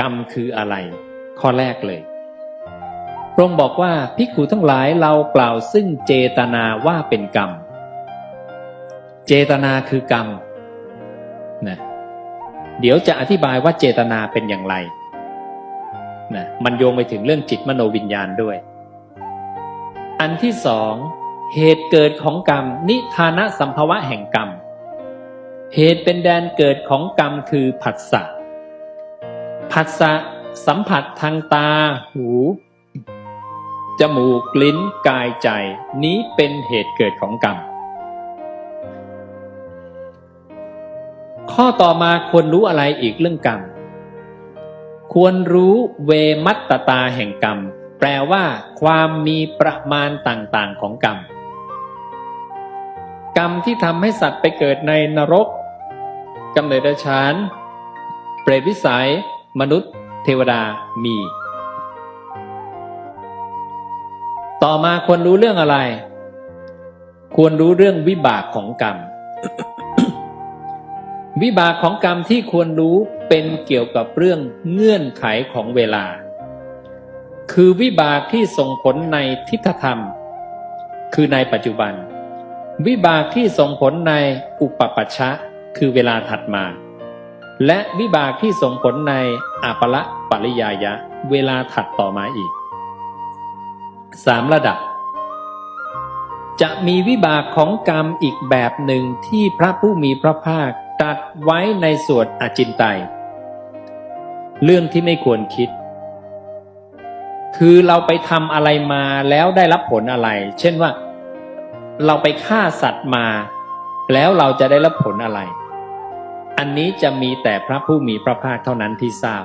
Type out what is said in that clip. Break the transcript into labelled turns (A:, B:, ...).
A: กรรมคืออะไร ข้อแรกเลย พระองค์บอกว่าภิกขุทั้งหลายเรากล่าวซึ่งเจตนาว่าเป็นกรรม เจตนาคือกรรมนะเดี๋ยวจะอธิบายว่าเจตนาเป็นอย่างไรนะมันโยงไปถึงเรื่องจิตมโนวิญญาณด้วย อันที่สองเหตุเกิดของกรรม นิทานะสัมภวะแห่งกรรม เหตุเป็นแดนเกิดของกรรมคือผัสสะ ผัสสะสัมผัสทางตา หู จมูก ลิ้น กายใจ นี้เป็นเหตุเกิดของกรรม ข้อต่อมาควรรู้อะไรอีกเรื่องกรรม ควรรู้เวมัตตตาแห่งกรรม แปลว่า ความมีประมาณต่างๆของกรรม กรรมที่ทำให้สัตว์ไปเกิดในนรกกำเนิดเรัจฉานเปรตวิสัย มนุษย์เทวดามี ต่อมาควรรู้เรื่องอะไร ควรรู้เรื่องวิบากของกรรม วิบากของกรรมที่ควรรู้เป็นเกี่ยวกับเรื่องเงื่อนไขของเวลา คือวิบากที่ส่งผลในทิฏฐธรรม คือในปัจจุบัน วิบากที่ส่งผลในอุปปัชชะ คือเวลาถัดมา และวิบากที่ส่งผลในอัปละปริยายะ เวลาถัดต่อมาอีกสามระดับ จะมีวิบากของกรรมอีกแบบหนึ่งที่พระผู้มีพระภาคตรัดไว้ในสวดอจินไตยเรื่องที่ไม่ควรคิด คือเราไปทำอะไรมาแล้วได้รับผลอะไร เช่นว่า เราไปฆ่าสัตว์มา แล้วเราจะได้รับผลอะไร อันนี้จะมีแต่พระผู้มีพระภาคเท่านั้นที่ทราบ